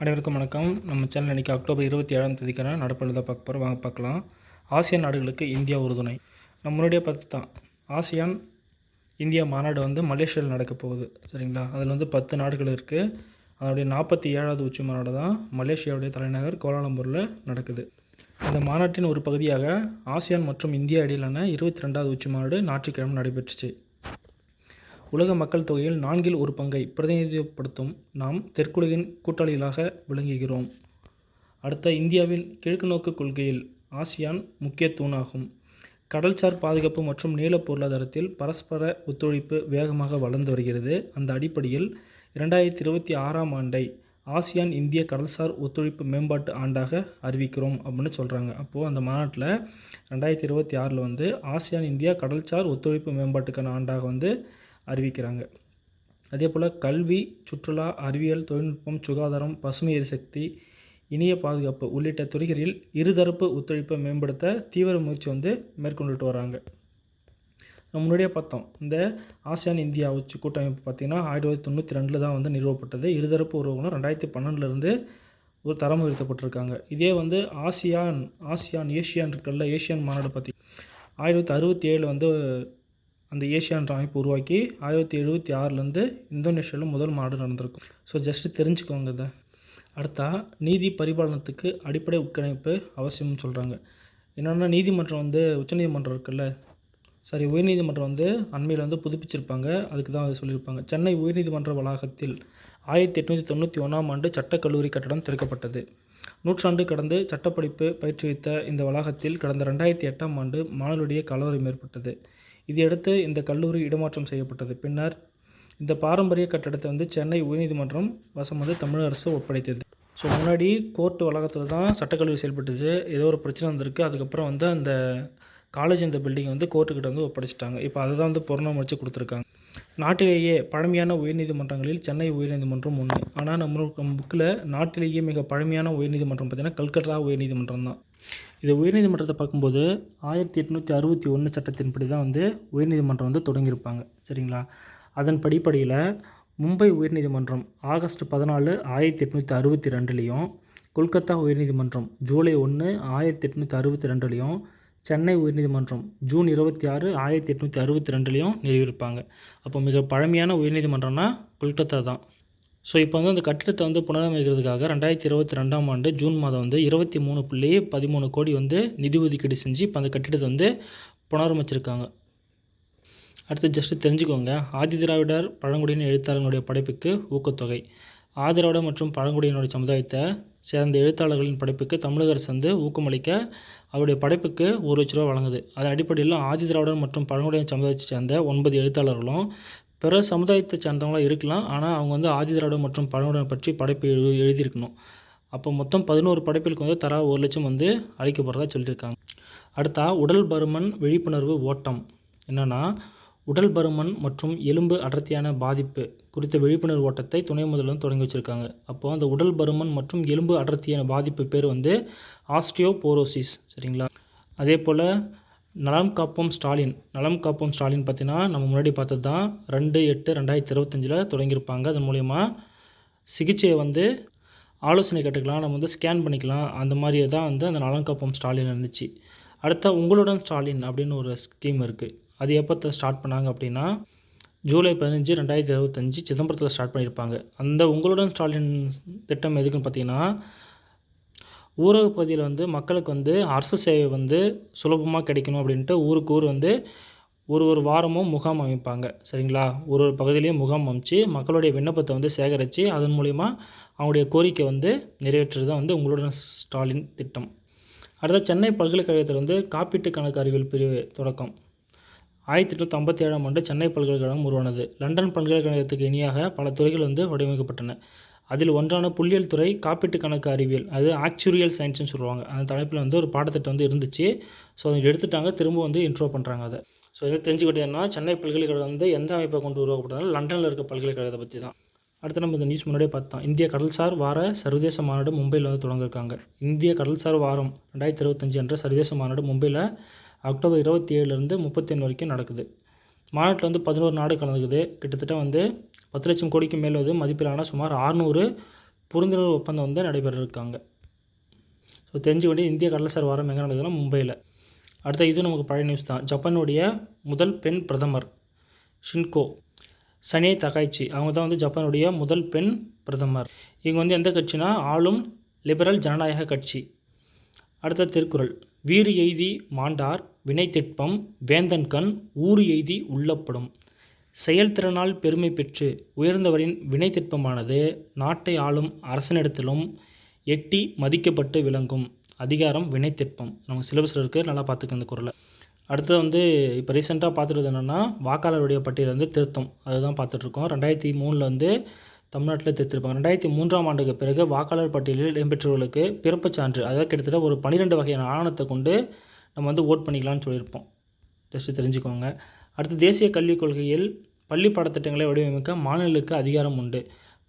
அனைவருக்கும் வணக்கம். நம்ம சேனல் இன்றைக்கி அக்டோபர் இருபத்தி ஏழாம் தேதிக்கான நடப்புள்ளதை பார்க்க போகிறோம் வாங்க பார்க்கலாம். ஆசியான் நாடுகளுக்கு இந்தியா உறுதுணை. நம்ம முன்னாடியே பார்த்து தான் ஆசியான் இந்தியா மாநாடு வந்து மலேசியாவில் நடக்க போகுது. சரிங்களா? அதில் வந்து பத்து நாடுகள் இருக்குது அதனுடைய நாற்பத்தி ஏழாவது உச்சி மாநாடு தான் மலேசியாவுடைய தலைநகர் கோலாலம்பூரில் நடக்குது. இந்த மாநாட்டின் ஒரு பகுதியாக ஆசியான் மற்றும் இந்தியா இடையிலான இருபத்தி ரெண்டாவது உச்சி மாநாடு ஞாயிற்றுக்கிழமை நடைபெற்றுச்சு. உலக மக்கள் தொகையில் நான்கில் ஒரு பங்கை பிரதிநிதித்துவப்படுத்தும் நாம் தெற்குலகின் கூட்டாளிகளாக விளங்குகிறோம். அடுத்த இந்தியாவின் கிழக்கு நோக்கு கொள்கையில் ஆசியான் முக்கிய தூணாகும். கடல்சார் பாதுகாப்பு மற்றும் நீல பொருளாதாரத்தில் பரஸ்பர ஒத்துழைப்பு வேகமாக வளர்ந்து வருகிறது. அந்த அடிப்படையில் இரண்டாயிரத்தி இருபத்தி ஆறாம் ஆண்டை ஆசியான் இந்திய கடல்சார் ஒத்துழைப்பு மேம்பாட்டு ஆண்டாக அறிவிக்கிறோம் அப்படின்னு சொல்கிறாங்க அப்போது அந்த மாநாட்டில் ரெண்டாயிரத்தி இருபத்தி ஆறில் வந்து ஆசியான் இந்தியா கடல்சார் ஒத்துழைப்பு மேம்பாட்டுக்கான ஆண்டாக வந்து அறிவிக்கிறாங்க. அதே போல் கல்வி சுற்றுலா அறிவியல் தொழில்நுட்பம் சுகாதாரம் பசுமை எரிசக்தி இணைய பாதுகாப்பு உள்ளிட்ட துறைகளில் இருதரப்பு ஒத்துழைப்பை மேம்படுத்த தீவிர முயற்சி வந்து மேற்கொண்டுட்டு வராங்க. நம்ம முன்னாடியே பார்த்தோம். இந்த ஆசியான் இந்தியா உச்சி கூட்டமைப்பு பார்த்திங்கன்னா ஆயிரத்தி தொள்ளாயிரத்தி தொண்ணூற்றி ரெண்டில் தான் வந்து நிறுவப்பட்டது. இருதரப்பு உறவுகளும் ரெண்டாயிரத்தி பன்னெண்டுலேருந்து ஒரு தரம் உயர்த்தப்பட்டிருக்காங்க. இதே வந்து ஆசியான் ஆசியான் ஏஷியான் இருக்கல ஏஷியன் மாநாடு பற்றி ஆயிரத்தி அறுபத்தி ஏழில் வந்து அந்த ஏஷியான்ற அமைப்பு உருவாக்கி ஆயிரத்தி எழுபத்தி ஆறுலேருந்து இந்தோனேஷியாவில் முதல் மாடு நடந்திருக்கும். ஸோ ஜஸ்ட்டு தெரிஞ்சுக்கோங்க இதை. அடுத்தா நீதி பரிபாலனத்துக்கு அடிப்படை உட்கணிப்பு அவசியம்னு சொல்கிறாங்க என்னென்னா நீதிமன்றம் வந்து உச்சநீதிமன்றம் இருக்குல்ல? சாரி உயர்நீதிமன்றம் வந்து அண்மையில் வந்து புதுப்பிச்சிருப்பாங்க. அதுக்கு தான் அது சொல்லியிருப்பாங்க. சென்னை உயர்நீதிமன்ற வளாகத்தில் ஆயிரத்தி எட்நூற்றி தொண்ணூற்றி ஒன்றாம் ஆண்டு சட்டக்கல்லூரி கட்டடம் திறக்கப்பட்டது. நூற்றாண்டு கடந்து சட்டப்படிப்பு பயிற்றுவித்த இந்த வளாகத்தில் கடந்த ரெண்டாயிரத்தி எட்டாம் ஆண்டு மாணவருடைய கலவரம் ஏற்பட்டது. இதையடுத்து இந்த கல்லூரி இடமாற்றம் செய்யப்பட்டது. பின்னர் இந்த பாரம்பரிய கட்டடத்தை வந்து சென்னை உயர்நீதிமன்றம் வசம் வந்து தமிழக அரசு ஒப்படைத்தது. ஸோ முன்னாடி கோர்ட்டு வளாகத்தில் தான் சட்டக்கல்வி செயல்பட்டுச்சு. ஏதோ ஒரு பிரச்சனை வந்திருக்கு. அதுக்கப்புறம் வந்து அந்த காலேஜ் இந்த பில்டிங்கை வந்து கோர்ட்டுக்கிட்ட வந்து ஒப்படைச்சிட்டாங்க. இப்போ அதை தான் வந்து புறணமடிச்சு கொடுத்துருக்காங்க. நாட்டிலேயே பழமையான உயர்நீதிமன்றங்களில் சென்னை உயர்நீதிமன்றம் ஒன்று ஆனால் நம்ம புக்கில் நாட்டிலேயே மிக பழமையான உயர்நீதிமன்றம் பார்த்திங்கன்னா கல்கட்டா உயர்நீதிமன்றம் தான் இது உயர்நீதிமன்றத்தை பார்க்கும்போது ஆயிரத்தி எட்நூற்றி அறுபத்தி ஒன்று சட்டத்தின்படி தான் வந்து உயர்நீதிமன்றம் வந்து தொடங்கியிருப்பாங்க. சரிங்களா? அதன் படிப்படியில் மும்பை உயர்நீதிமன்றம் ஆகஸ்ட் பதினாலு ஆயிரத்தி எட்நூற்றி அறுபத்தி ரெண்டுலேயும் கொல்கத்தா உயர்நீதிமன்றம் ஜூலை ஒன்று ஆயிரத்தி எட்நூற்றி அறுபத்தி ரெண்டுலேயும் சென்னை உயர்நீதிமன்றம் ஜூன் இருபத்தி ஆறு ஆயிரத்தி எட்நூற்றி அறுபத்தி ரெண்டுலேயும் நிறுவியிருப்பாங்க. அப்போ மிக பழமையான உயர்நீதிமன்றம்னா கொல்கத்தா தான். ஸோ இப்போ வந்து அந்த கட்டிடத்தை வந்து புனரமைக்கிறதுக்காக ரெண்டாயிரத்தி இருபத்தி ரெண்டாம் ஆண்டு ஜூன் மாதம் வந்து இருபத்தி மூணு புள்ளி பதிமூணு கோடி வந்து நிதி ஒதுக்கீடு செஞ்சு இப்போ அந்த கட்டிடத்தை வந்து புனரமைச்சிருக்காங்க. அடுத்து ஜஸ்ட்டு தெரிஞ்சுக்கோங்க. ஆதிதிராவிடர் பழங்குடியின எழுத்தாளர்களுடைய படைப்புக்கு ஊக்கத்தொகை. ஆதிராவிடர் மற்றும் பழங்குடியினுடைய சமுதாயத்தை சேர்ந்த எழுத்தாளர்களின் படைப்புக்கு தமிழக அரசு வந்து ஊக்கமளிக்க அவருடைய படைப்புக்கு ஒரு லட்ச ரூபா வழங்குது. அதன் அடிப்படையில் ஆதிதிராவிடர் மற்றும் பழங்குடியின சமுதாயத்தை சேர்ந்த ஒன்பது எழுத்தாளர்களும் பிற சமுதாயத்தை சார்ந்தவங்களாம் இருக்கலாம். ஆனால் அவங்க வந்து ஆதிதிராவிடர் மற்றும் பழங்குடியினர் பற்றி படைப்பு எழு எழுதியிருக்கணும். அப்போ மொத்தம் பதினோரு படைப்புகளுக்கு வந்து தரா ஒரு லட்சம் வந்து அளிக்கப்படுறதா சொல்லியிருக்காங்க. அடுத்தா உடல் பருமன் விழிப்புணர்வு ஓட்டம். என்னென்னா உடல் பருமன் மற்றும் எலும்பு அடர்த்தியான பாதிப்பு குறித்த விழிப்புணர்வு ஓட்டத்தை துணை முதல்வர் தொடங்கி வச்சுருக்காங்க. அப்போது அந்த உடல் பருமன் மற்றும் எலும்பு அடர்த்தியான பாதிப்பு பேர் வந்து ஆஸ்டியோபோரோசிஸ். சரிங்களா? அதே போல் நலம் காப்போம் ஸ்டாலின். நலம் காப்போம் ஸ்டாலின் பார்த்தீங்கன்னா நம்ம முன்னாடி பார்த்தது தான் ரெண்டு எட்டு ரெண்டாயிரத்தி இருபத்தஞ்சில் தொடங்கியிருப்பாங்க. அதன் மூலயமா சிகிச்சையை வந்து ஆலோசனை கேட்டுக்கலாம் நம்ம வந்து ஸ்கேன் பண்ணிக்கலாம். அந்த மாதிரி தான் வந்து அந்த நலம் காப்போம் ஸ்டாலின் இருந்துச்சு. அடுத்த உங்களுடன் ஸ்டாலின் அப்படின்னு ஒரு ஸ்கீம் இருக்குது அது எப்போ ஸ்டார்ட் பண்ணாங்க அப்படின்னா ஜூலை பதினஞ்சு ரெண்டாயிரத்தி இருபத்தஞ்சி சிதம்பரத்தில் ஸ்டார்ட் பண்ணியிருப்பாங்க. அந்த உங்களுடன் ஸ்டாலின் திட்டம் எதுக்குன்னு பார்த்தீங்கன்னா ஊரக பகுதியில் வந்து மக்களுக்கு வந்து அரசு சேவை வந்து சுலபமாக கிடைக்கணும் அப்படின்ட்டு ஊருக்கு ஊர் வந்து ஒரு ஒரு வாரமும் முகாம் அமைப்பாங்க. சரிங்களா? ஒரு ஒரு பகுதியிலையும் முகாம் அமைச்சு மக்களுடைய விண்ணப்பத்தை வந்து சேகரித்து அதன் மூலிமா அவங்களுடைய கோரிக்கை வந்து நிறைவேற்றுறது தான் வந்து உங்களுடன் ஸ்டாலின் திட்டம். அடுத்த சென்னை பல்கலைக்கழகத்தில் வந்து காப்பீட்டு கணக்கு அறிவியல் பிரிவு தொடக்கம். ஆயிரத்தி எட்நூற்றி ஐம்பத்தி ஏழாம் ஆண்டு சென்னை பல்கலைக்கழகம் உருவானது. லண்டன் பல்கலைக்கழகத்துக்கு இணையாக பல துறைகள் வந்து வடிவமைக்கப்பட்டன. அதில் ஒன்றான புள்ளியியல் துறை காப்பீட்டு கணக்கு அறிவியல். அது ஆக்சுரியல் சயின்ஸ்னு சொல்லுவாங்க. அந்த தலைப்பில் வந்து ஒரு பாடத்திட்டம் வந்து இருந்துச்சு. ஸோ அதை எடுத்துட்டாங்க. திரும்ப வந்து இன்ட்ரோ பண்ணுறாங்க அதை. ஸோ இதை தெரிஞ்சுக்கிட்டேன்னா சென்னை பல்கலைக்கழகம் வந்து எந்த அமைப்பை கொண்டு உருவாக்கப்பட்டதாலும் லண்டனில் இருக்க பல்கலைக்கழகத்தை பற்றி தான். அடுத்து நம்ம இந்த நியூஸ் முன்னாடியே பார்த்தோம் இந்திய கடல்சார் வார சர்வதேச மாநாடு மும்பையில் வந்து தொடங்கியிருக்காங்க. இந்திய கடல்சார் வாரம் ரெண்டாயிரத்தி இருபத்தஞ்சு என்ற சர்வதேச மாநாடு மும்பையில் அக்டோபர் இருபத்தி ஏழுலேருந்து முப்பத்தொன்று வரைக்கும் நடக்குது. மாநாட்டில் வந்து பதினோரு நாடு கலந்துக்குது. கிட்டத்தட்ட வந்து பத்து லட்சம் கோடிக்கு மேல் வந்து மதிப்பிலான சுமார் ஆறுநூறு புரிந்துணர்வு ஒப்பந்தம் வந்து நடைபெறிருக்காங்க ஸோ தெரிஞ்சு வேண்டிய இந்திய கடல்சார் வாரம் எங்கே நடக்குதுன்னா மும்பையில் அடுத்த இது நமக்கு பழைய நியூஸ் தான். ஜப்பானுடைய முதல் பெண் பிரதமர் ஷின்கோ சனே தகாய்ச்சி. அவங்க தான் வந்து ஜப்பானுடைய முதல் பெண் பிரதமர். இவங்க வந்து எந்த கட்சினா ஆளும் லிபரல் ஜனநாயக கட்சி. அடுத்த திருக்குறள். வீறு எய்தி மாண்டார் வினைத்திட்பம் வேந்தன்கண் ஊறு எய்தி உள்ளப்படும். செயல்திறனால் பெருமை பெற்று உயர்ந்தவரின் வினைத்திட்பமானது நாட்டை ஆளும் அரசனிடத்திலும் எட்டி மதிக்கப்பட்டு விளங்கும் அதிகாரம் வினைத்திட்பம். நம்ம சிலபஸில் இருக்குது நல்லா பார்த்துக்க இந்த குரலை. அடுத்தது வந்து இப்போ ரீசெண்டாக பார்த்துட்டு என்னென்னா வாக்காளருடைய பட்டியல் வந்து திருத்தம். அதுதான் பார்த்துட்ருக்கோம். ரெண்டாயிரத்தி மூணில் வந்து தமிழ்நாட்டில் திருத்திருப்பாங்க. ரெண்டாயிரத்தி மூன்றாம் ஆண்டுக்கு பிறகு வாக்காளர் பட்டியலில் இடம்பெற்றவர்களுக்கு பிறப்புச் சான்று அதாவது கிட்டத்தட்ட ஒரு பன்னிரெண்டு வகையான ஆவணத்தை கொண்டு நம்ம வந்து ஓட் பண்ணிக்கலாம்னு சொல்லியிருப்போம். ஜஸ்ட்டு தெரிஞ்சுக்கோங்க. அடுத்து தேசிய கல்விக் கொள்கையில் பள்ளி பாடத்திட்டங்களை வடிவமைக்க மாநிலங்களுக்கு அதிகாரம் உண்டு.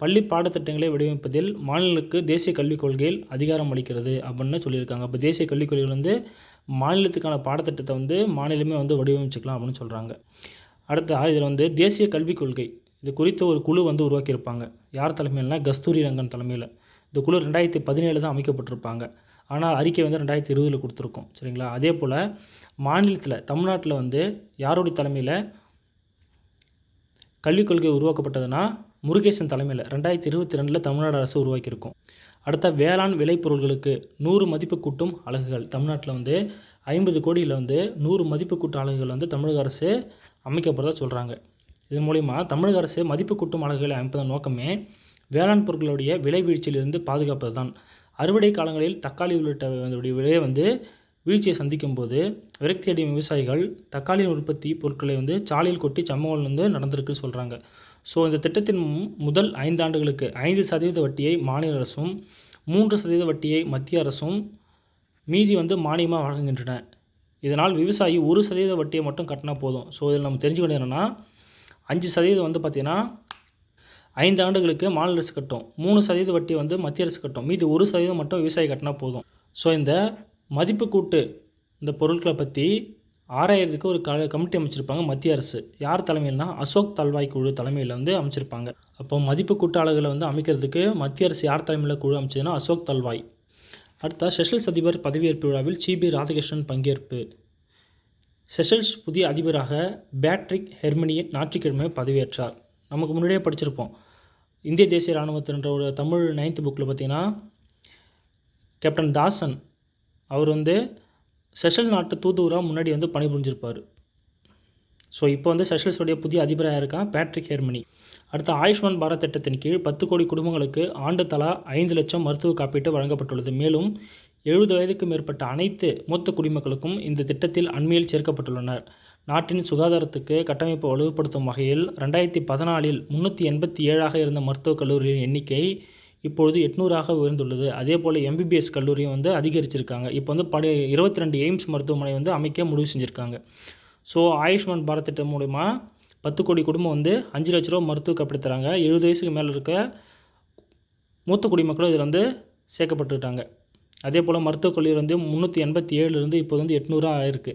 பள்ளி பாடத்திட்டங்களை வடிவமைப்பதில் மாநிலங்களுக்கு தேசிய கல்விக் கொள்கையில் அதிகாரம் அளிக்கிறது அப்படின்னு சொல்லியிருக்காங்க. அப்போ தேசிய கல்விக் கொள்கையில் வந்து மாநிலத்துக்கான பாடத்திட்டத்தை வந்து மாநிலமே வந்து வடிவமைச்சிக்கலாம் அப்படின்னு சொல்கிறாங்க அடுத்த இதில் வந்து தேசிய கல்விக் கொள்கை. இது குறித்த ஒரு குழு வந்து உருவாக்கியிருப்பாங்க. யார் தலைமையில்னா கஸ்தூரி ரங்கன் தலைமையில். இந்த குழு ரெண்டாயிரத்தி பதினேழு தான் அமைக்கப்பட்டிருப்பாங்க. ஆனால் அறிக்கை வந்து ரெண்டாயிரத்தி இருபதில் கொடுத்துருக்கோம். சரிங்களா? அதே போல் மாநிலத்தில் தமிழ்நாட்டில் வந்து யாருடைய தலைமையில் கல்விக் கொள்கை உருவாக்கப்பட்டதுன்னா முருகேசன் தலைமையில் ரெண்டாயிரத்தி இருபத்தி ரெண்டில் தமிழ்நாடு அரசு உருவாக்கியிருக்கும். அடுத்த வேளாண் விளைபொருள்களுக்கு நூறு மதிப்பு கூட்டும் அலகுகள். தமிழ்நாட்டில் வந்து ஐம்பது கோடியில் வந்து நூறு மதிப்பு கூட்டும் அலகுகள் வந்து தமிழக அரசு அமைக்கப்படுறதா சொல்கிறாங்க இதன் மூலிமா தமிழக அரசு மதிப்பு கூட்டும் அலகுகளை அமைப்பதன் நோக்கமே வேளாண் பொருட்களுடைய விலை வீழ்ச்சியிலிருந்து பாதுகாப்பது தான் அறுவடை காலங்களில் தக்காளி உள்ளிட்ட விலையை வந்து வீழ்ச்சியை சந்திக்கும் போது விரக்தி அடையும் விவசாயிகள் தக்காளியின் உற்பத்தி பொருட்களை வந்து சாலையில் கொட்டி சம்பவங்கள் வந்து நடந்திருக்குன்னு சொல்கிறாங்க ஸோ இந்த திட்டத்தின் முதல் ஐந்து ஆண்டுகளுக்கு ஐந்து சதவீத வட்டியை மாநில அரசும் மூன்று சதவீத வட்டியை மத்திய அரசும் மீதி வந்து மானியமாக வழங்குகின்றன. இதனால் விவசாயி ஒரு சதவீத வட்டியை மட்டும் கட்டினா போதும். ஸோ இதில் நம்ம தெரிஞ்சுக்கணும் என்னென்னா அஞ்சு சதவீதம் வந்து பார்த்திங்கன்னா ஐந்து ஆண்டுகளுக்கு மாநில அரசு கட்டும். மூணு சதவீத வட்டி வந்து மத்திய அரசு கட்டும். மீது ஒரு சதவீதம் மட்டும் விவசாயி கட்டினா போதும். ஸோ இந்த மதிப்பு கூட்டு இந்த பொருட்களை பற்றி ஆறாயிரத்துக்கு ஒரு க கமிட்டி அமைச்சிருப்பாங்க மத்திய அரசு. யார் தலைமையில்னா? அசோக் தல்வாய் குழு தலைமையில் வந்து அமைச்சிருப்பாங்க. அப்போ மதிப்பு கூட்டாளர்களை வந்து அமைக்கிறதுக்கு மத்திய அரசு யார் தலைமையில் குழு அமைச்சதுன்னா அசோக் தல்வாய். அடுத்த செஷல்ஸ் அதிபர் பதவியேற்பு விழாவில் சிபி ராதாகிருஷ்ணன் பங்கேற்பு. செஷல்ஸ் புதிய அதிபராக பேட்ரிக் ஹெர்மனியன் ஞாயிற்றுக்கிழமை பதவியேற்றார். நமக்கு முன்னாடியே படிச்சிருப்போம். இந்திய தேசிய இராணுவத்தின்ற ஒரு தமிழ் நைன்த் புக்கில் பார்த்தீங்கன்னா கேப்டன் தாசன் அவர் வந்து செஷல் நாட்டு தூதுவராக முன்னாடி வந்து பணிபுரிஞ்சிருப்பார். ஸோ இப்போ வந்து செஷல்ஸுடைய புதிய அதிபராக இருக்கான் பேட்ரிக் ஹெர்மனி அடுத்த ஆயுஷ்மான் பாரத் திட்டத்தின் கீழ் பத்து கோடி குடும்பங்களுக்கு ஆண்டு தலா ஐந்து லட்சம் மருத்துவ காப்பீட்டு வழங்கப்பட்டுள்ளது. மேலும் எழுபது வயதுக்கு மேற்பட்ட அனைத்து மூத்த குடிமக்களுக்கும் இந்த திட்டத்தில் அண்மையில் சேர்க்கப்பட்டுள்ளனர். நாட்டின் சுகாதாரத்துக்கு கட்டமைப்பு வலுப்படுத்தும் வகையில் ரெண்டாயிரத்தி பதினாலில் முந்நூற்றி எண்பத்தி ஏழாக இருந்த மருத்துவக் கல்லூரிகளின் எண்ணிக்கை இப்பொழுது எட்நூறாக உயர்ந்துள்ளது. அதே போல் எம்பிபிஎஸ் கல்லூரியும் வந்து அதிகரிச்சிருக்காங்க. இப்போ வந்து படி இருபத்தி ரெண்டு எய்ம்ஸ் மருத்துவமனை வந்து அமைக்க முடிவு செஞ்சுருக்காங்க. ஸோ ஆயுஷ்மான் பாரத் திட்டம் மூலிமா பத்து கோடி குடும்பம் வந்து அஞ்சு லட்ச ரூபா மருத்துவ காப்பீடு தராங்க எழுபது வயசுக்கு மேலே இருக்க மூத்த குடிமக்களும் இதில் வந்து சேர்க்கப்பட்டுட்டாங்க அதே போல் மருத்துவக் கல்லூரி வந்து முந்நூற்றி எண்பத்தி ஏழுலேருந்து இப்போது வந்து எட்நூறாக ஆயிருக்கு.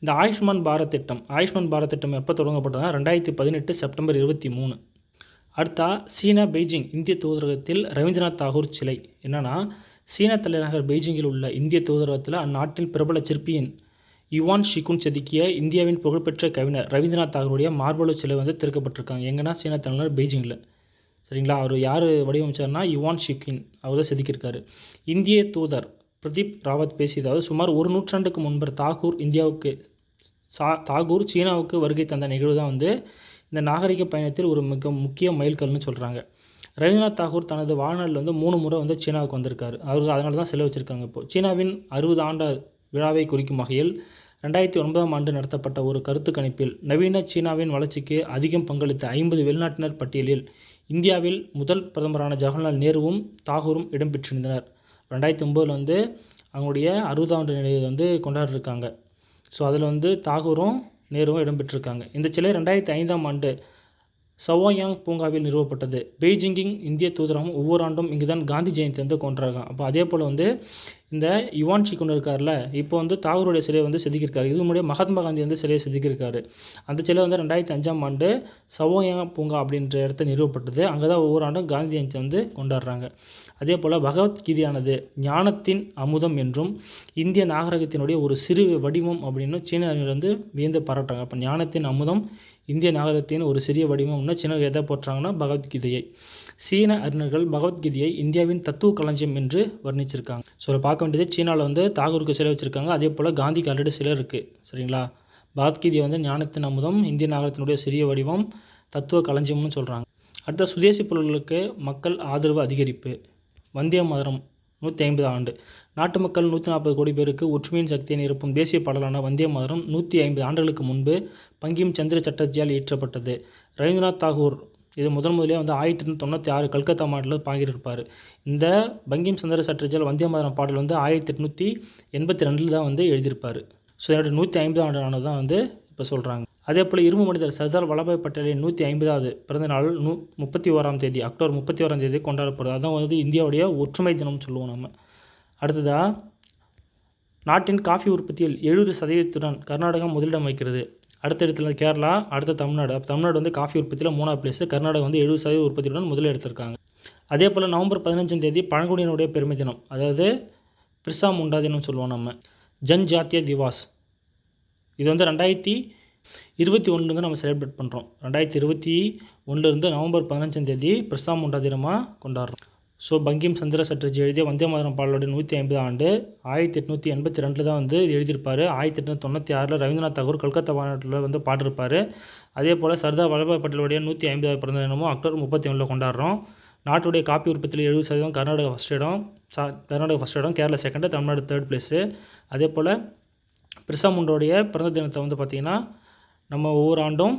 இந்த ஆயுஷ்மான் பாரத் திட்டம் ஆயுஷ்மான் பாரத் திட்டம் எப்போ தொடங்கப்பட்டதுன்னா ரெண்டாயிரத்தி பதினெட்டு செப்டம்பர் இருபத்தி மூணு. அடுத்தா சீனா பெய்ஜிங் இந்திய தூதரகத்தில் ரவீந்திரநாத் தாகூர் சிலை. என்னென்னா சீன தலைநகர் பெய்ஜிங்கில் உள்ள இந்திய தூதரகத்தில் அந்நாட்டில் பிரபல சிற்பியின் யுவான் ஷிகுன் செதுக்கிய இந்தியாவின் புகழ்பெற்ற கவிஞர் ரவீந்திரநாத் தாகூருடைய மார்பள சிலை வந்து திறக்கப்பட்டிருக்காங்க. எங்கன்னா சீன தலைநகர் பெய்ஜிங்கில். சரிங்களா? அவர் யார் வடிவமைச்சார்னா யுவான் ஷிக்கின். அவர் தான் செதுக்கியிருக்காரு. இந்திய தூதர் பிரதீப் ராவத் பேசியதாவது சுமார் ஒரு நூற்றாண்டுக்கு முன்பு தாகூர் இந்தியாவுக்கு சா தாகூர் சீனாவுக்கு வருகை தந்த நிகழ்வு தான் வந்து இந்த நாகரிக பயணத்தில் ஒரு மிக முக்கிய மைல்கல்னு சொல்கிறாங்க ரவீந்திரநாத் தாகூர் தனது வாழ்நாளில் வந்து மூணு முறை வந்து சீனாவுக்கு வந்திருக்காரு. அவருக்கு அதனால தான் செலவு வச்சுருக்காங்க இப்போது சீனாவின் அறுபது ஆண்டு விழாவை குறிக்கும் வகையில் ரெண்டாயிரத்தி ஒன்பதாம் ஆண்டு நடத்தப்பட்ட ஒரு கருத்து கணிப்பில் நவீன சீனாவின் வளர்ச்சிக்கு அதிகம் பங்களித்த ஐம்பது வெளிநாட்டினர் பட்டியலில் இந்தியாவில் முதல் பிரதமரான ஜவஹர்லால் நேருவும் தாகூரும் இடம்பெற்றிருந்தனர். ரெண்டாயிரத்தி ஒம்போதில் வந்து அவங்களுடைய அறுபதாண்டு நிலையை வந்து கொண்டாடிருக்காங்க. ஸோ அதில் வந்து தாகூரும் நேருவும் இடம்பெற்றிருக்காங்க. இந்த சிலை ரெண்டாயிரத்தி ஐந்தாம் ஆண்டு சவோயாங் பூங்காவில் நிறுவப்பட்டது. பெய்ஜிங்கிங் இந்திய தூதரகம் ஒவ்வொரு ஆண்டும் இங்கு தான் காந்தி ஜெயந்தி வந்து கொண்டாடுறாங்க. அப்போ அதே போல் வந்து இந்த யுவான் ஷி கொண்டு இருக்கார்ல இப்போ வந்து தாகூருடைய சிலையை வந்து செதுக்கியிருக்காரு. இது முன்னாடி மகாத்மா காந்தி வந்து சிலையை செதுக்கியிருக்காரு. அந்த சிலை வந்து ரெண்டாயிரத்தி அஞ்சாம் ஆண்டு சவோயா பூங்கா அப்படின்ற இடத்த நிறுவப்பட்டது. அங்கே தான் ஒவ்வொரு ஆண்டும் காந்தி ஜெயந்தி வந்து கொண்டாடுறாங்க. அதே போல் பகவத்கீதையானது ஞானத்தின் அமுதம் என்றும் இந்திய நாகரிகத்தினுடைய ஒரு சிறு வடிவம் அப்படின்னு சீன அறிஞர் வந்து வியந்து பாராட்டுறாங்க. அப்போ ஞானத்தின் அமுதம் இந்திய நாகரிகத்தின் ஒரு சிறிய வடிவம்னு சீனர் எதை போற்றாங்கன்னா பகவத்கீதையை. சீன அறிஞர்கள் பகவத்கீதையை இந்தியாவின் தத்துவ களஞ்சியம் என்று வர்ணிச்சிருக்காங்க. ஸோ இதை பார்க்க வேண்டியது சீனாவில் வந்து தாகூருக்கு சிலை வச்சுருக்காங்க. அதே போல் காந்திக்கு ஆல்ரெடி சிலை இருக்குது சரிங்களா? பகவத்கீதையை வந்து ஞானத்தின் அமுதம் இந்திய நாகரத்தினுடைய சிறிய வடிவம் தத்துவ களஞ்சியம்னு சொல்கிறாங்க அடுத்த சுதேசி பொருட்களுக்கு மக்கள் ஆதரவு அதிகரிப்பு. வந்திய மதரம். நூற்றி ஐம்பது ஆண்டு. நாட்டு மக்கள் நூற்றி நாற்பது கோடி பேருக்கு ஒற்றுமையின் சக்தியை நிரப்பும் தேசிய பாடலான வந்தே மாதரம் நூற்றி ஐம்பது ஆண்டுகளுக்கு முன்பு பங்கிம் சந்திர சட்டர்ஜியால் இயற்றப்பட்டது. ரவீந்திரநாத் தாகூர் இது முதன் முதலே வந்து ஆயிரத்தி எட்நூற்றி தொண்ணூற்றி ஆறு கல்கத்தா மாநிலத்தில் பாங்கியிருப்பார் இந்த பங்கிம் சந்திர சட்டர்ஜியால் வந்தே மாதரம் பாடல் வந்து ஆயிரத்தி எட்நூற்றி எண்பத்தி ரெண்டில் தான் வந்து எழுதியிருப்பார். ஸோ என்னோட நூற்றி ஐம்பது ஆண்டானது தான் வந்து இப்போ சொல்கிறாங்க அதே போல் இரும்பு மனிதர் சர்தார் வல்லபாய் பட்டேலின் நூற்றி ஐம்பதாவது பிறந்த நாள் நூ முப்பத்தி ஓராம் தேதி அக்டோபர் முப்பத்தி ஓராம் தேதி கொண்டாடப்படுது. அதான் வந்து இந்தியாவுடைய ஒற்றுமை தினம்னு சொல்லுவோம் நம்ம அடுத்ததாக நாட்டின் காஃபி உற்பத்தியில் எழுபது சதவீதத்துடன் கர்நாடகம் முதலிடம் வைக்கிறது அடுத்த இடத்துல கேரளா அடுத்த தமிழ்நாடு. அப்போ தமிழ்நாடு வந்து காஃபி உற்பத்தியில் மூணாவது பிளேஸ் கர்நாடகா வந்து எழுபது சதவீத உற்பத்தியுடன் முதலில் எடுத்திருக்காங்க. அதே போல் நவம்பர் பதினஞ்சாம் தேதி பழங்குடியினுடைய பெருமை தினம். அதாவது பிர்சா முண்டா தினம்னு சொல்லுவோம் நம்ம ஜன் ஜாத்திய திவாஸ். இது வந்து ரெண்டாயிரத்தி இருபத்தி ஒன்றுலேருந்து நம்ம செலிப்ரேட் பண்ணுறோம் ரெண்டாயிரத்தி இருபத்தி ஒன்றுலேருந்து நவம்பர் பதினஞ்சாம் தேதி பிரசாம் முண்டா தினமாக கொண்டாடுறோம். ஸோ பங்கிம் சந்திர சட்டர்ஜி எழுதிய வந்தே மாதரம் பாடலோட நூற்றி ஐம்பது ஆண்டு ஆயிரத்தி எட்நூற்றி எண்பத்தி ரெண்டில் தான் வந்து எழுதியிருப்பார். ஆயிரத்தி எட்நூற்றி தொண்ணூற்றி ஆறில் ரவீந்திரநாத் தாகூர் கல்கத்தா மாநாட்டில் வந்து பாடிருப்பார் அதே போல் சர்தார் வல்லபாய் பட்டேலுடைய நூற்றி ஐம்பதாவது பிறந்த தினமும் அக்டோபர் முப்பத்தி ஒன்றில் கொண்டாடுறோம். நாட்டுடைய காப்பி உற்பத்தியில் எழுபது சதவீதம் கர்நாடகா ஃபஸ்ட் இடம். சா கர்நாடகா ஃபஸ்ட் இடம் Kerala second Tamil Nadu third place அதே போல் பிர்சா முண்டோடைய பிறந்த தினத்தை வந்து பார்த்திங்கன்னா நம்ம ஒவ்வொரு ஆண்டும்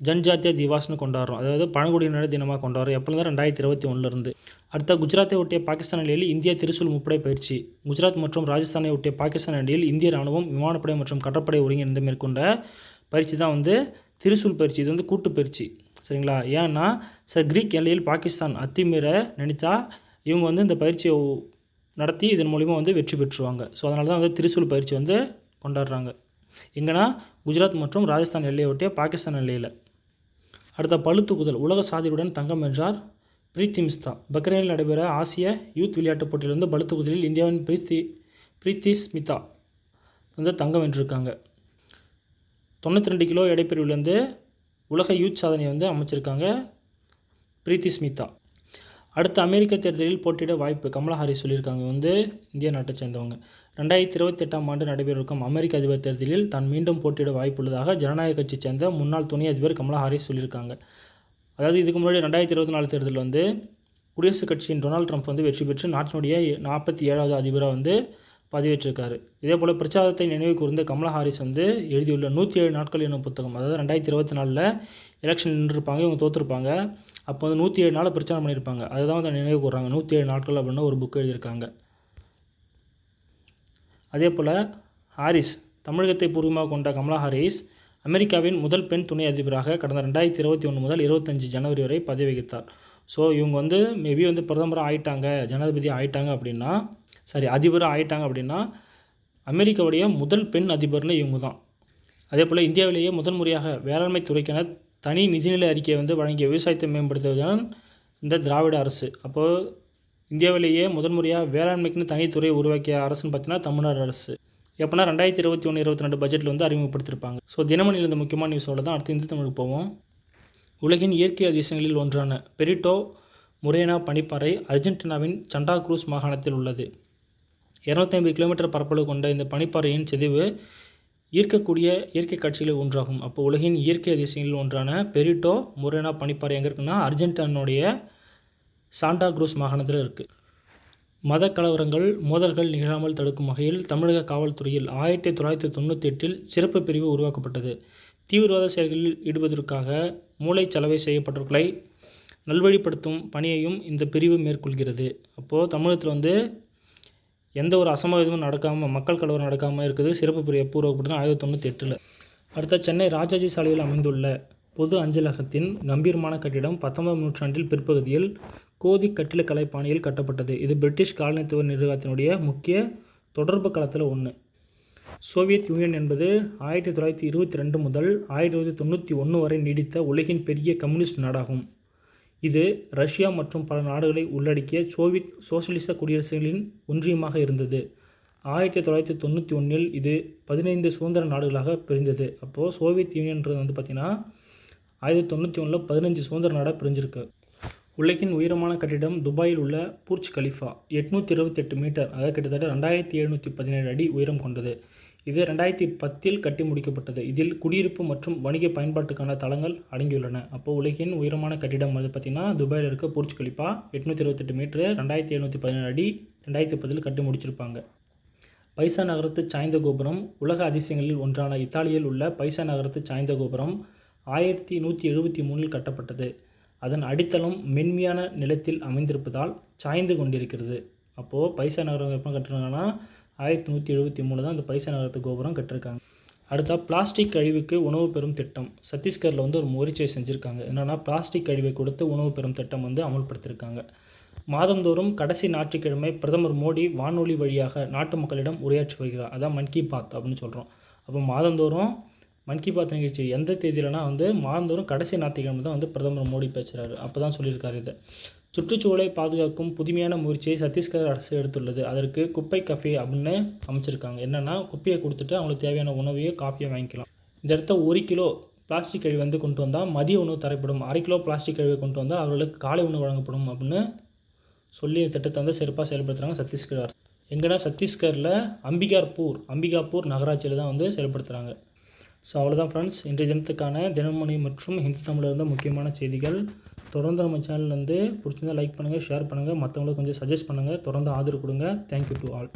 ஜன்ஜாத்திய திவாஸ்னு கொண்டாடுறோம். அதாவது பழங்குடியினர் தினமாக கொண்டாடுறோம். எப்போலேருந்து ரெண்டாயிரத்தி இருபத்தி ஒன்றுலேருந்து அடுத்த குஜராத்தை ஒட்டிய பாகிஸ்தான் அணியில் இந்தியா திருசூல் முப்படை பயிற்சி. குஜராத் மற்றும் ராஜஸ்தானை ஒட்டிய பாகிஸ்தான் அணியில் இந்திய ராணுவம் விமானப்படை மற்றும் கடற்படை ஒருங்கிணைந்து மேற்கொண்ட பயிற்சி தான் வந்து திருசூல் பயிற்சி. இது வந்து கூட்டு பயிற்சி. சரிங்களா? ஏன்னா சார் கிரீக் எல்லையில் பாகிஸ்தான் அத்துமீற நினச்சா இவங்க வந்து இந்த பயிற்சியை நடத்தி இதன் மூலிமா வந்து வெற்றி பெற்றுவாங்க. ஸோ அதனால தான் வந்து திருசூல் பயிற்சி வந்து கொண்டாடுறாங்க. எங்கன்னா குஜராத் மற்றும் ராஜஸ்தான் எல்லையை ஒட்டிய பாகிஸ்தான் எல்லையில். அடுத்த பளுதூக்குதல் உலக சாதியுடன் தங்கம் வென்றார் பிரீத்தி மிஸ்தா. பக்ரைனில் நடைபெற ஆசிய யூத் விளையாட்டுப் போட்டியிலிருந்து பளுதூக்குதலில் இந்தியாவின் பிரீத்தி பிரீத்தி ஸ்மிதா வந்து தங்கம் வென்றிருக்காங்க. தொண்ணூற்றி ரெண்டு கிலோ எடைப்பிரிவிலேருந்து உலக யூத் சாதனை வந்து அமைச்சிருக்காங்க பிரீத்தி ஸ்மிதா. அடுத்த அமெரிக்க தேர்தலில் போட்டியிட வாய்ப்பு கமலா ஹாரிஸ் சொல்லியிருக்காங்க. வந்து இந்திய நாட்டை சேர்ந்தவங்க. ரெண்டாயிரத்தி இருபத்தெட்டாம் ஆண்டு நடைபெறவிருக்கும் அமெரிக்க அதிபர் தேர்தலில் தான் மீண்டும் போட்டியிட வாய்ப்புள்ளதாக ஜனநாயக கட்சி சேர்ந்த முன்னாள் துணை அதிபர் கமலா ஹாரிஸ் சொல்லியிருக்காங்க. அதாவது இதுக்கு முன்னாடி ரெண்டாயிரத்தி இருபத்தி நாலு தேர்தலில் வந்து குடியரசுக் கட்சியின் டொனால்ட் ட்ரம்ப் வந்து வெற்றி பெற்று நாட்டினுடைய நாற்பத்தி ஏழாவது அதிபராக வந்து பதிவேற்றிருக்காரு. இதே போல் பிரச்சாரத்தை நினைவு கூர்ந்த கமலா ஹாரிஸ் வந்து எழுதியுள்ள நூற்றி ஏழு நாட்கள் என்னும் புத்தகம் அதாவது ரெண்டாயிரத்தி இருபத்தி நாலில் எலெக்ஷன் நின்றுருப்பாங்க இவங்க தோற்றுருப்பாங்க அப்போ வந்து நூற்றி ஏழு நாளில் பிரச்சாரம் பண்ணியிருப்பாங்க அதை தான் வந்து நினைவு கூறாங்க நூற்றி ஏழு நாட்கள் அப்படின்னு ஒரு புக் எழுதியிருக்காங்க. அதே போல் ஹாரிஸ் தமிழகத்தை பூர்வமாக கொண்ட கமலா ஹாரிஸ் அமெரிக்காவின் முதல் பெண் துணை அதிபராக கடந்த ரெண்டாயிரத்தி இருபத்தி ஒன்று முதல் இருபத்தஞ்சி ஜனவரி வரை பதவி வகித்தார் ஸோ இவங்க வந்து மேபி வந்து பிரதமராக ஆயிட்டாங்க ஜனாதிபதி ஆயிட்டாங்க அப்படின்னா சாரி அதிபராக ஆயிட்டாங்க அப்படின்னா அமெரிக்காவுடைய முதல் பெண் அதிபர்னு இவங்க தான். அதே போல் இந்தியாவிலேயே முதல் முறையாக வேளாண்மை துறைக்கான தனி நிதிநிலை அறிக்கையை வந்து வழங்கிய விவசாயத்தை மேம்படுத்துவதுதான் இந்த திராவிட அரசு. அப்போது இந்தியாவிலேயே முதல் முறையாக வேளாண்மைக்குன்னு தனித்துறை உருவாக்கிய அரசுன்னு பார்த்தீங்கன்னா தமிழ்நாடு அரசு. எப்போனா ரெண்டாயிரத்தி இருபத்தி ஒன்று இருபத்தி ரெண்டு பட்ஜெட்டில் வந்து அறிமுகப்படுத்திருப்பாங்க. ஸோ தினமணியில் இந்த முக்கியமான நியூஸோட தான் அடுத்து இந்து தமிழுக்கு போவோம். உலகின் இயற்கை அதிசயங்களில் ஒன்றான பெரிட்டோ முரேனா பனிப்பாறை அர்ஜென்டினாவின் சண்டா குரூஸ் மாகாணத்தில் உள்ளது. இரநூத்தி கிலோமீட்டர் பரப்பளவு கொண்ட இந்த பனிப்பாறையின் சிதைவு ஈர்க்கக்கூடிய இயற்கை காட்சிகளில் ஒன்றாகும். அப்போ உலகின் இயற்கை அதிசயங்களில் ஒன்றான பெரிட்டோ முரேனா பனிப்பாறை எங்கே இருக்குன்னா அர்ஜென்டினானுடைய சாண்டா குரூஸ் மாகாணத்தில் இருக்குது மத கலவரங்கள் மோதல்கள் நிகழாமல் தடுக்கும் வகையில் தமிழக காவல்துறையில் ஆயிரத்தி தொள்ளாயிரத்தி தொண்ணூற்றி எட்டில் சிறப்பு பிரிவு உருவாக்கப்பட்டது. தீவிரவாத செயல்களில் ஈடுபடுவதற்காக மூளைச்சலவை செய்யப்பட்டவர்களை நல்வழிப்படுத்தும் பணியையும் இந்த பிரிவு மேற்கொள்கிறது. அப்போது தமிழகத்தில் வந்து எந்த ஒரு அசம்பாவிதமும் நடக்காமல் மக்கள் கலவரம் நடக்காமல் இருக்குது. சிறப்பு பிரிவு எப்போ உருவாக்கப்பட்டது ஆயிரத்தி தொண்ணூற்றி எட்டில். அடுத்த சென்னை ராஜாஜி சாலையில் அமைந்துள்ள பொது அஞ்சலகத்தின் கம்பீரமான கட்டிடம் பத்தொன்பதாம் நூற்றாண்டில் பிற்பகுதியில் கோதி கட்டிடக்கலை பாணியில் கட்டப்பட்டது. இது பிரிட்டிஷ் காலனித்துவ நிர்வாகத்தினுடைய முக்கிய தொடர்பு களத்தில் ஒன்று சோவியத் யூனியன் என்பது ஆயிரத்தி தொள்ளாயிரத்தி இருபத்தி ரெண்டு முதல் ஆயிரத்தி தொள்ளாயிரத்தி தொண்ணூற்றி ஒன்று வரை நீடித்த உலகின் பெரிய கம்யூனிஸ்ட் நாடாகும். இது ரஷ்யா மற்றும் பல நாடுகளை உள்ளடக்கிய சோவியத் சோசியலிச குடியரசுகளின் ஒன்றியமாக இருந்தது. ஆயிரத்தி தொள்ளாயிரத்தி தொண்ணூற்றி ஒன்றில் இது பதினைந்து சுதந்திர நாடுகளாக பிரிந்தது. அப்போது சோவியத் யூனியன்றது வந்து பார்த்திங்கன்னா ஆயிரத்தி தொண்ணூற்றி ஒன்றில் பதினஞ்சு சுதந்திர நாடாக பிரிஞ்சிருக்கு. உலகின் உயரமான கட்டிடம் துபாயில் உள்ள பூர்ச் கலிஃபா எட்நூற்றி இருபத்தெட்டு மீட்டர் அதாவது கிட்டத்தட்ட ரெண்டாயிரத்தி எழுநூற்றி பதினேழு அடி உயரம் கொண்டது. இது ரெண்டாயிரத்தி பத்தில் கட்டி முடிக்கப்பட்டது. இதில் குடியிருப்பு மற்றும் வணிக பயன்பாட்டுக்கான தளங்கள் அடங்கியுள்ளன. அப்போ உலகின் உயரமான கட்டிடம் வந்து பார்த்திங்கன்னா துபாயில் இருக்க பூர்ஜ் கலிப்பா எட்நூற்றி இருபத்தெட்டு மீட்டர் ரெண்டாயிரத்தி எழுநூற்றி பதினேழு அடி ரெண்டாயிரத்தி பத்தில் கட்டி முடிச்சிருப்பாங்க. பைசா நகரத்து சாய்ந்த கோபுரம் உலக அதிசயங்களில் ஒன்றான இத்தாலியில் உள்ள பைசா நகரத்து சாய்ந்த கோபுரம் ஆயிரத்தி நூற்றி எழுபத்தி மூணில் கட்டப்பட்டது. அதன் அடித்தளம் மென்மையான நிலத்தில் அமைந்திருப்பதால் சாய்ந்து கொண்டிருக்கிறது. அப்போது பைசா நகரம் எப்போ கட்டுறாங்கன்னா ஆயிரத்தி நூற்றி எழுபத்தி மூணு தான் அந்த பைசா நகரத்து கோபுரம் கட்டிருக்காங்க. அடுத்தா பிளாஸ்டிக் கழிவுக்கு உணவு பெறும் திட்டம். சத்தீஸ்கரில் வந்து ஒரு முயற்சியை செஞ்சுருக்காங்க. என்னென்னா பிளாஸ்டிக் கழிவை கொடுத்து உணவு பெறும் திட்டம் வந்து அமல்படுத்தியிருக்காங்க மாதந்தோறும் கடைசி ஞாயிற்றுக்கிழமை பிரதமர் மோடி வானொலி வழியாக நாட்டு மக்களிடம் உரையாற்றி வருகிறார். அதான் மன் கி பாத் அப்படின்னு சொல்கிறோம் அப்போ மாதந்தோறும் மன் கி பாத் நிகழ்ச்சி எந்த தேதியிலனா வந்து மாதந்தோறும் கடைசி ஞாயிற்றுக்கிழமை தான் வந்து பிரதமர் மோடி பேசுகிறாரு அப்போ தான் சொல்லியிருக்காரு இதை. சுற்றுச்சூழலை பாதுகாக்கும் புதுமையான முயற்சியை சத்தீஸ்கர் அரசு எடுத்துள்ளது. அதற்கு குப்பை கஃபே அப்படின்னு அமைச்சிருக்காங்க. என்னென்னா குப்பையை கொடுத்துட்டு அவங்களுக்கு தேவையான உணவையோ காஃபியோ வாங்கிக்கலாம். இந்த இடத்த ஒரு கிலோ பிளாஸ்டிக் கழிவு வந்து கொண்டு வந்தால் மதிய உணவு தரப்படும். அரை கிலோ பிளாஸ்டிக் கழிவை கொண்டு வந்தால் அவர்களுக்கு காலை உணவு வழங்கப்படும் அப்படின்னு சொல்லி திட்டத்தை வந்து சிறப்பாக செயல்படுத்துகிறாங்க சத்தீஸ்கர் அரசு. எங்கன்னா சத்தீஸ்கரில் அம்பிகார்பூர் அம்பிகாப்பூர் நகராட்சியில் தான் வந்து செயல்படுத்துகிறாங்க ஸோ அவ்வளோதான் ஃப்ரெண்ட்ஸ் இன்றைய தினத்துக்கான தினமணி மற்றும் ஹிந்தி தமிழில் இருந்த முக்கியமான செய்திகள். தொடர்ந்து நம்ம சேனல் வந்து பிடிச்சிருந்தா லைக் பண்ணுங்கள் ஷேர் பண்ணுங்கள் மற்றவங்களுக்கு கொஞ்சம் சஜஸ்ட் பண்ணுங்கள் தொடர்ந்து ஆதரவு கொடுங்க. Thank you to all